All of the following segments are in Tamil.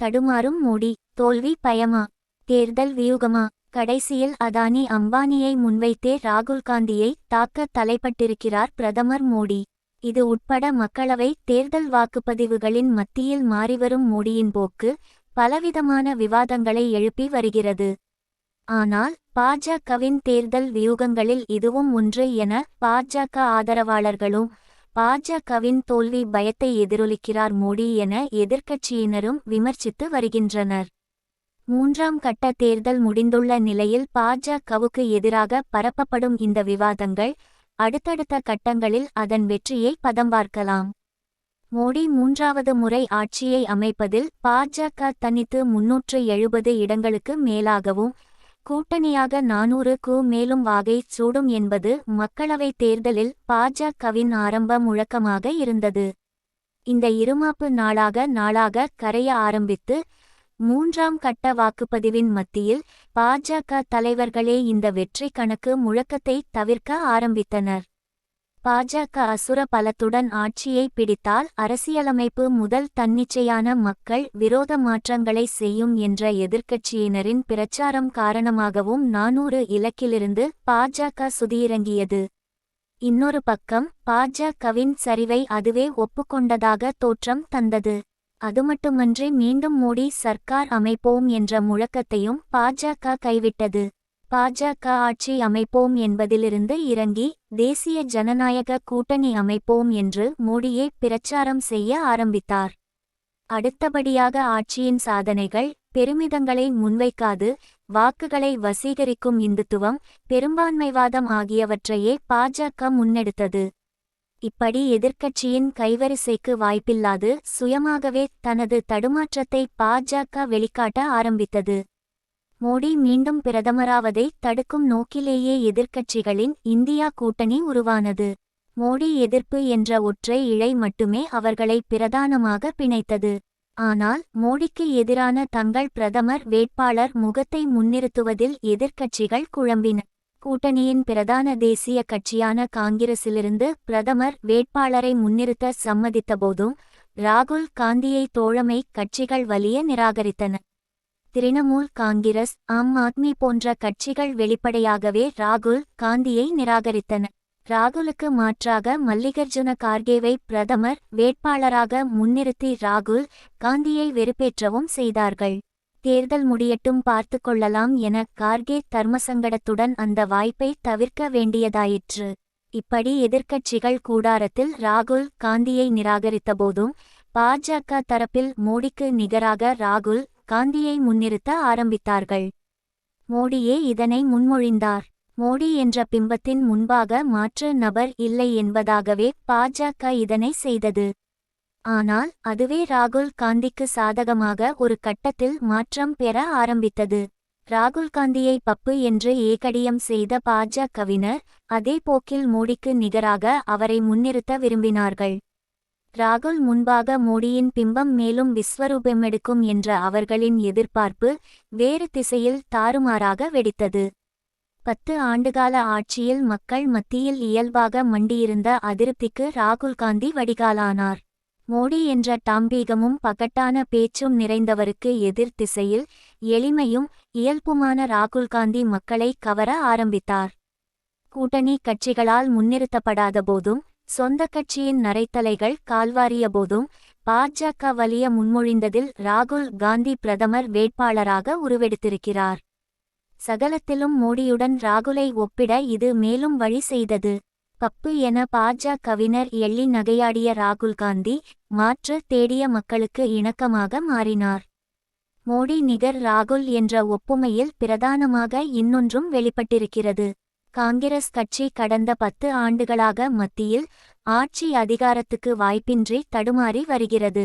தடுமாறும் மோடி தோல்வி பயமா? தேர்தல் வியூகமா? கடைசியில் அதானி அம்பானியை முன்வைத்தே ராகுல் காந்தியை தாக்க தலைப்பட்டிருக்கிறார் பிரதமர் மோடி. இது உட்பட மக்களவை தேர்தல் வாக்குப்பதிவுகளின் மத்தியில் மாறிவரும் மோடியின் போக்கு பலவிதமான விவாதங்களை எழுப்பி வருகிறது. ஆனால் பாஜகவின் தேர்தல் வியூகங்களில் இதுவும் ஒன்று என பாஜக ஆதரவாளர்களும் பாஜகவின் தோல்வி பயத்தை எதிரொலிக்கிறார் மோடி என எதிர்க்கட்சியினரும் விமர்சித்து வருகின்றனர். மூன்றாம் கட்ட தேர்தல் முடிந்துள்ள நிலையில் பாஜகவுக்கு எதிராக பரப்பப்படும் இந்த விவாதங்கள் அடுத்தடுத்த கட்டங்களில் அதன் வெற்றியை பதம் பார்க்கலாம். மோடி மூன்றாவது முறை ஆட்சியை அமைப்பதில் பாஜக தனித்து முன்னூற்று எழுபது இடங்களுக்கு மேலாகவும் கூட்டணியாக நானூறுக்கு மேலும் வாகை சூடும் என்பது மக்களவைத் தேர்தலில் பாஜகவின் ஆரம்ப முழக்கமாக இருந்தது. இந்த இருமாப்பு நாளாக நாளாக கரைய ஆரம்பித்து மூன்றாம் கட்ட வாக்குப்பதிவின் மத்தியில் பாஜக தலைவர்களே இந்த வெற்றி கணக்கு முழக்கத்தை தவிர்க்க ஆரம்பித்தனர். பாஜக அசுர பலத்துடன் ஆட்சியை பிடித்தால் அரசியலமைப்பு முதல் தன்னிச்சையான மக்கள் விரோத மாற்றங்களை செய்யும் என்ற எதிர்க்கட்சியினரின் பிரச்சாரம் காரணமாகவும் நானூறு இலக்கிலிருந்து பாஜக சுதியிறங்கியது இன்னொரு பக்கம் பாஜகவின் சரிவை அதுவே ஒப்புக்கொண்டதாக தோற்றம் தந்தது. அதுமட்டுமன்றி மீண்டும் மோடி சர்க்கார் அமைப்போம் என்ற முழக்கத்தையும் பாஜக கைவிட்டது. பாஜக ஆட்சி அமைப்போம் என்பதிலிருந்து இறங்கி தேசிய ஜனநாயக கூட்டணி அமைப்போம் என்று மோடியே பிரச்சாரம் செய்ய ஆரம்பித்தார். அடுத்தபடியாக ஆட்சியின் சாதனைகள் பெருமிதங்களை முன்வைக்காது வாக்குகளை வசீகரிக்கும் இந்துத்துவம் பெரும்பான்மைவாதம் ஆகியவற்றையே பாஜக முன்னெடுத்தது. இப்படி எதிர்க்கட்சியின் கைவரிசைக்கு வாய்ப்பில்லாது சுயமாகவே தனது தடுமாற்றத்தை பாஜக வெளிக்காட்ட ஆரம்பித்தது. மோடி மீண்டும் பிரதமராவதை தடுக்கும் நோக்கிலேயே எதிர்க்கட்சிகளின் இந்தியா கூட்டணி உருவானது. மோடி எதிர்ப்பு என்ற ஒற்றை இழை மட்டுமே அவர்களை பிரதானமாக பிணைத்தது. ஆனால் மோடிக்கு எதிரான தங்கள் பிரதமர் வேட்பாளர் முகத்தை முன்னிறுத்துவதில் எதிர்க்கட்சிகள் குழம்பின. கூட்டணியின் பிரதான தேசிய கட்சியான காங்கிரசிலிருந்து பிரதமர் வேட்பாளரை முன்னிறுத்த சம்மதித்தபோதும் ராகுல் காந்தியை தோழமை கட்சிகள் வலிய நிராகரித்தன. திரிணமூல் காங்கிரஸ் ஆம் ஆத்மி போன்ற கட்சிகள் வெளிப்படையாகவே ராகுல் காந்தியை நிராகரித்தன. ராகுலுக்கு மாற்றாக மல்லிகார்ஜுன கார்கேவை பிரதமர் வேட்பாளராக முன்னிறுத்தி ராகுல் காந்தியை வெறுப்பேற்றவும் செய்தார்கள். தேர்தல் முடியட்டும் பார்த்து கொள்ளலாம் என கார்கே தர்மசங்கடத்துடன் அந்த வாய்ப்பை தவிர்க்க வேண்டியதாயிற்று. இப்படி எதிர்க்கட்சிகள் கூடாரத்தில் ராகுல் காந்தியை நிராகரித்தபோதும் பாஜக தரப்பில் மோடிக்கு நிகராக ராகுல் காந்தியை முன்னிறுத்த ஆரம்பித்தார்கள். மோடியே இதனை முன்மொழிந்தார். மோடி என்ற பிம்பத்தின் முன்பாக மாற்று நபர் இல்லை என்பதாகவே பாஜக இதனை செய்தது. ஆனால் அதுவே ராகுல் காந்திக்கு சாதகமாக ஒரு கட்டத்தில் மாற்றம் பெற ஆரம்பித்தது. ராகுல் காந்தியை பப்பு என்று ஏகடியம் செய்த பாஜகவினர் அதே போக்கில் மோடிக்கு நிகராக அவரை முன்னிறுத்த விரும்பினார்கள். ராகுல் முன்பாக மோடியின் பிம்பம் மேலும் விஸ்வரூபமெடுக்கும் என்ற அவர்களின் எதிர்பார்ப்பு வேறு திசையில் தாறுமாறாக வெடித்தது. பத்து ஆண்டுகால ஆட்சியில் மக்கள் மத்தியில் இயல்பாக மண்டியிருந்த அதிருப்திக்கு ராகுல் காந்தி வடிகாலானார். மோடி என்ற தாம்பீகமும் பகட்டான பேச்சும் நிறைந்தவருக்கு எதிர் திசையில் எளிமையும் இயல்புமான ராகுல் காந்தி மக்களை கவர ஆரம்பித்தார். கூட்டணி கட்சிகளால் முன்னிறுத்தப்படாத போதும் சொந்த கட்சியின் நரைத்தலைகள் கால்வாரிய போதும் பாஜக வலிய முன்மொழிந்ததில் ராகுல் காந்தி பிரதமர் வேட்பாளராக உருவெடுத்திருக்கிறார். சகலத்திலும் மோடியுடன் ராகுலை ஒப்பிட இது மேலும் வழி செய்தது. பப்பு என பாஜகவினர் எள்ளி நகையாடிய ராகுல் காந்தி மாற்று தேடிய மக்களுக்கு இணக்கமாக மாறினார். மோடி நிகர் ராகுல் என்ற ஒப்புமையில் பிரதானமாக இன்னொன்றும் வெளிப்பட்டிருக்கிறது. காங்கிரஸ் கட்சி கடந்த பத்து ஆண்டுகளாக மத்தியில் ஆட்சி அதிகாரத்துக்கு வாய்ப்பின்றி தடுமாறி வருகிறது.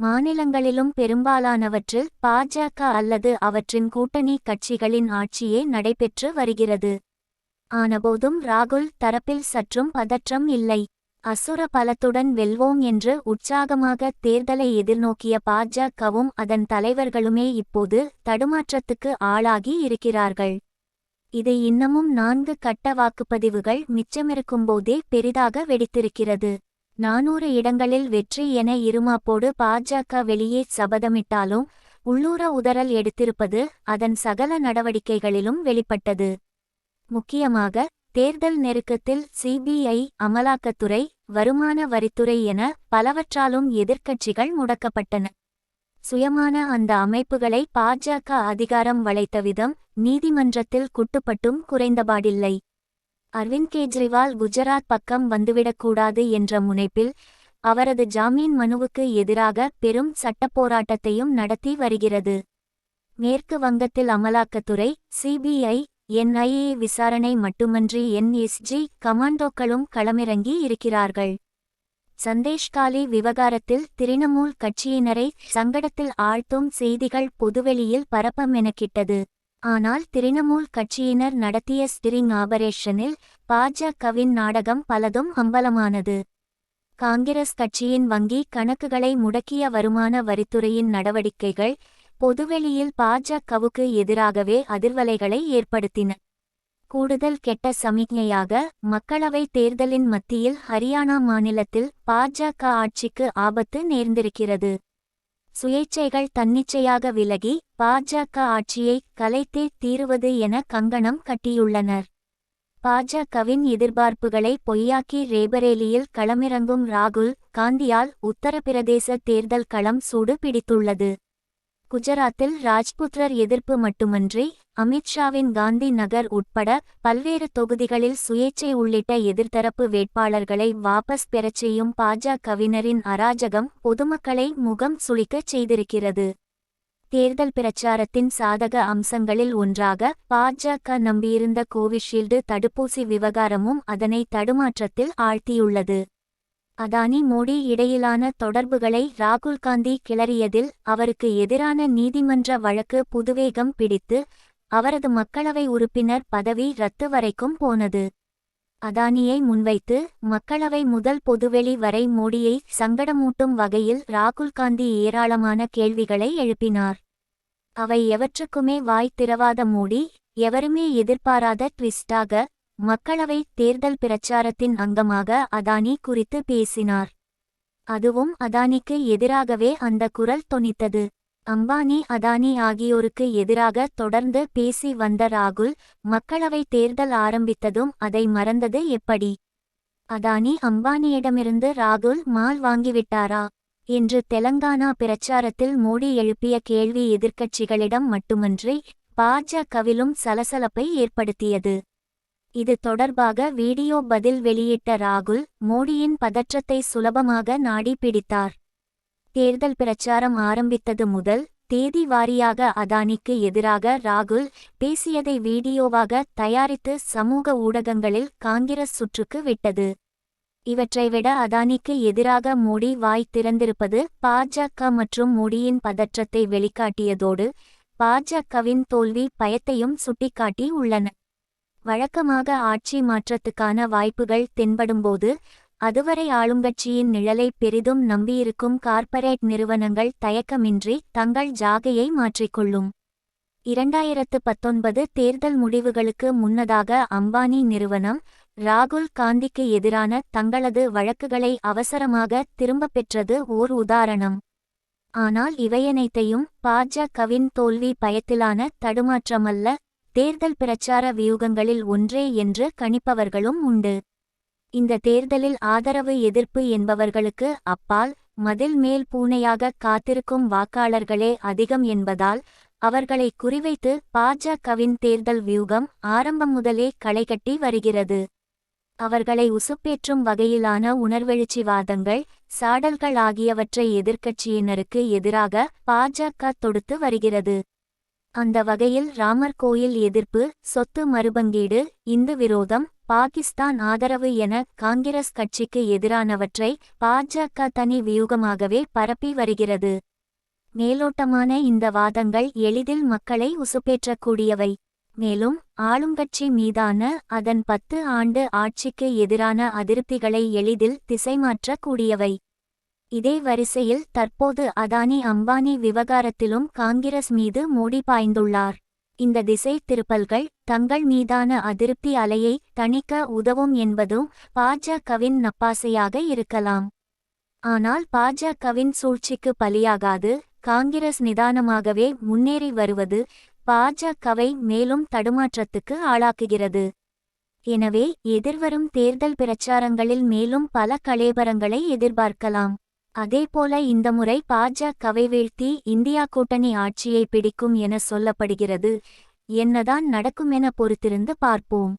மாநிலங்களிலும் பெரும்பாலானவற்றில் பாஜக அல்லது அவற்றின் கூட்டணி கட்சிகளின் ஆட்சியே நடைபெற்று வருகிறது. ஆனபோதும் ராகுல் தரப்பில் சற்றும் பதற்றம் இல்லை. அசுர பலத்துடன் வெல்வோம் என்று உற்சாகமாக தேர்தலை எதிர்நோக்கிய பாஜகவும் அதன் தலைவர்களுமே இப்போது தடுமாற்றத்துக்கு ஆளாகி இருக்கிறார்கள். இது இன்னமும் நான்கு கட்ட வாக்குப்பதிவுகள் மிச்சமிருக்கும்போதே பெரிதாக வெடித்திருக்கிறது. நானூறு இடங்களில் வெற்றி என இருமாப்போடு பாஜக வெளியே சபதமிட்டாலும் உள்ளூர உதறல் எடுத்திருப்பது அதன் சகல நடவடிக்கைகளிலும் வெளிப்பட்டது. முக்கியமாக தேர்தல் நெருக்கத்தில் சிபிஐ அமலாக்கத்துறை வருமான வரித்துறை என பலவற்றாலும் எதிர்க்கட்சிகள் முடக்கப்பட்டன. சுயமான அந்த அமைப்புகளை பாஜக அதிகாரம் வளைத்த விதம் நீதிமன்றத்தில் குட்டுப்பட்டும் குறைந்தபாடில்லை. அரவிந்த் கெஜ்ரிவால் குஜராத் பக்கம் வந்துவிடக்கூடாது என்ற முனைப்பில் அவரது ஜாமீன் மனுவுக்கு எதிராக பெரும் சட்டப்போராட்டத்தையும் நடத்தி வருகிறது. மேற்கு வங்கத்தில் அமலாக்கத்துறை சிபிஐ என்ஐஏ விசாரணை மட்டுமன்றி என்எஸ்ஜி கமாண்டோக்களும் களமிறங்கி இருக்கிறார்கள். சந்தேஷ்காலி விவகாரத்தில் திரிணமூல் கட்சியினரை சங்கடத்தில் ஆழ்த்தும் செய்திகள் பொதுவெளியில் பரப்ப மெனக்கிட்டது ஆனால் திரிணமூல் கட்சியினர் நடத்திய ஸ்டிரிங் ஆபரேஷனில் பாஜகவின் நாடகம் பலதும் அம்பலமானது. காங்கிரஸ் கட்சியின் வங்கி கணக்குகளை முடக்கிய வருமான வரித்துறையின் நடவடிக்கைகள் பொதுவெளியில் பாஜகவுக்கு எதிராகவே அதிர்வலைகளை ஏற்படுத்தின. கூடுதல் கெட்ட சமிக்ஞையாக மக்களவை தேர்தலின் மத்தியில் ஹரியானா மாநிலத்தில் பாஜக ஆட்சிக்கு ஆபத்து நேர்ந்திருக்கிறது. சுயேச்சைகள் தன்னிச்சையாக விலகி பாஜக ஆட்சியை கலைத்தே தீருவது என கங்கணம் கட்டியுள்ளனர். பாஜகவின் எதிர்பார்ப்புகளை பொய்யாக்கி ரேபரேலியில் களமிறங்கும் ராகுல் காந்தியால் உத்தரப்பிரதேச தேர்தல் களம் சூடு பிடித்துள்ளது குஜராத்தில் ராஜ்புத்ரர் எதிர்ப்பு மட்டுமன்றி அமித்ஷாவின் காந்தி நகர் உட்பட பல்வேறு தொகுதிகளில் சுயேச்சை உள்ளிட்ட எதிர்த்தரப்பு வேட்பாளர்களை வாபஸ் பெறச் செய்யும் பாஜகவினரின் அராஜகம் பொதுமக்களை முகம் சுளிக்கச் செய்திருக்கிறது. தேர்தல் பிரச்சாரத்தின் சாதக அம்சங்களில் ஒன்றாக பாஜக நம்பியிருந்த கோவிஷீல்டு தடுப்பூசி விவகாரமும் அதனை தடுமாற்றத்தில் ஆழ்த்தியுள்ளது. அதானி மோடி இடையிலான தொடர்புகளை ராகுல் காந்தி கிளறியதில் அவருக்கு எதிரான நீதிமன்ற வழக்கு புதுவேகம் பிடித்து அவரது மக்களவை உறுப்பினர் பதவி ரத்து வரைக்கும் போனது. அதானியை முன்வைத்து மக்களவை முதல் பொதுவெளி வரை மோடியை சங்கடமூட்டும் வகையில் ராகுல் காந்தி ஏராளமான கேள்விகளை எழுப்பினார். அவை எவற்றுக்குமே வாய் திறவாத மோடி எவருமே எதிர்பாராத ட்விஸ்டாக மக்களவை தேர்தல் பிரச்சாரத்தின் அங்கமாக அதானி குறித்து பேசினார். அதுவும் அதானிக்கு எதிராகவே அந்த குரல் தொனித்தது. அம்பானி அதானி ஆகியோருக்கு எதிராக தொடர்ந்து பேசி வந்த ராகுல் மக்களவை தேர்தல் ஆரம்பித்ததும் அதை மறந்தது எப்படி? அதானி அம்பானியிடமிருந்து ராகுல் மால் வாங்கிவிட்டாரா? என்று தெலங்கானா பிரச்சாரத்தில் மோடி எழுப்பிய கேள்வி எதிர்க்கட்சிகளிடம் மட்டுமன்றி பாஜகவிலும் சலசலப்பை ஏற்படுத்தியது. இது தொடர்பாக வீடியோ பதில் வெளியிட்ட ராகுல் மோடியின் பதற்றத்தை சுலபமாக நாடி பிடித்தார் தேர்தல் பிரச்சாரம் ஆரம்பித்தது முதல் தேதி வாரியாக அதானிக்கு எதிராக ராகுல் பேசியதை வீடியோவாக தயாரித்து சமூக ஊடகங்களில் காங்கிரஸ் சுற்றுக்கு விட்டது. இவற்றை விட அதானிக்கு எதிராக மோடி வாய் திறந்திருப்பது பாஜக மற்றும் மோடியின் பதற்றத்தை வெளிக்காட்டியதோடு பாஜகவின் தோல்வி பயத்தையும் சுட்டிக்காட்டி உள்ளன. வழக்கமாக ஆட்சி மாற்றத்துக்கான வாய்ப்புகள் தென்படும்போது அதுவரை ஆளுங்கட்சியின் நிழலை பெரிதும் நம்பியிருக்கும் கார்ப்பரேட் நிறுவனங்கள் தயக்கமின்றி தங்கள் ஜாகையை மாற்றிக்கொள்ளும். இரண்டாயிரத்து பத்தொன்பது தேர்தல் முடிவுகளுக்கு முன்னதாக அம்பானி நிறுவனம் ராகுல் காந்திக்கு எதிரான தங்களது வழக்குகளை அவசரமாக திரும்பப் பெற்றது ஓர் உதாரணம். ஆனால் இவையனைத்தையும் பாஜகவின் தோல்வி பயத்திலான தடுமாற்றமல்ல தேர்தல் பிரச்சார வியூகங்களில் ஒன்றே என்று கணிப்பவர்களும் உண்டு. இந்த தேர்தலில் ஆதரவு எதிர்ப்பு என்பவர்களுக்கு அப்பால் மதில் மேல் பூனையாக காத்திருக்கும் வாக்காளர்களே அதிகம் என்பதால் அவர்களை குறிவைத்து பாஜகவின் தேர்தல் வியூகம் ஆரம்பம் முதலே களைகட்டி வருகிறது. அவர்களை உசுப்பேற்றும் வகையிலான உணர்வெழுச்சிவாதங்கள் சாடல்கள் ஆகியவற்றை எதிர்க்கட்சியினருக்கு எதிராக பாஜக தொடுத்து வருகிறது. அந்த வகையில் ராமர் கோயில் எதிர்ப்பு சொத்து மறுபங்கீடு இந்து விரோதம் பாகிஸ்தான் ஆதரவு என காங்கிரஸ் கட்சிக்கு எதிரானவற்றை பாஜக தனி வியூகமாகவே பரப்பி வருகிறது. மேலோட்டமான இந்த வாதங்கள் எளிதில் மக்களை உசுப்பேற்றக்கூடியவை. மேலும் ஆளுங்கட்சி மீதான அதன் பத்து ஆண்டு ஆட்சிக்கு எதிரான அதிருப்திகளை எளிதில் திசைமாற்றக்கூடியவை. இதே வரிசையில் தற்போது அதானி அம்பானி விவகாரத்திலும் காங்கிரஸ் மீது மோடி பாய்ந்துள்ளார். இந்த திசை திருப்பல்கள் தங்கள் மீதான அதிருப்தி அலையை தணிக்க உதவும் என்பதும் பாஜகவின் நப்பாசையாக இருக்கலாம். ஆனால் பாஜகவின் சூழ்ச்சிக்கு பலியாகாது காங்கிரஸ் நிதானமாகவே முன்னேறி வருவது பாஜகவை மேலும் தடுமாற்றத்துக்கு ஆளாக்குகிறது. எனவே எதிர்வரும் தேர்தல் பிரச்சாரங்களில் மேலும் பல கலேபரங்களை எதிர்பார்க்கலாம். அதேபோல இந்த முறை பாஜகவை வீழ்த்தி இந்தியா கூட்டணி ஆட்சியை பிடிக்கும் என சொல்லப்படுகிறது. என்னதான் நடக்குமென பொறுத்திருந்து பார்ப்போம்.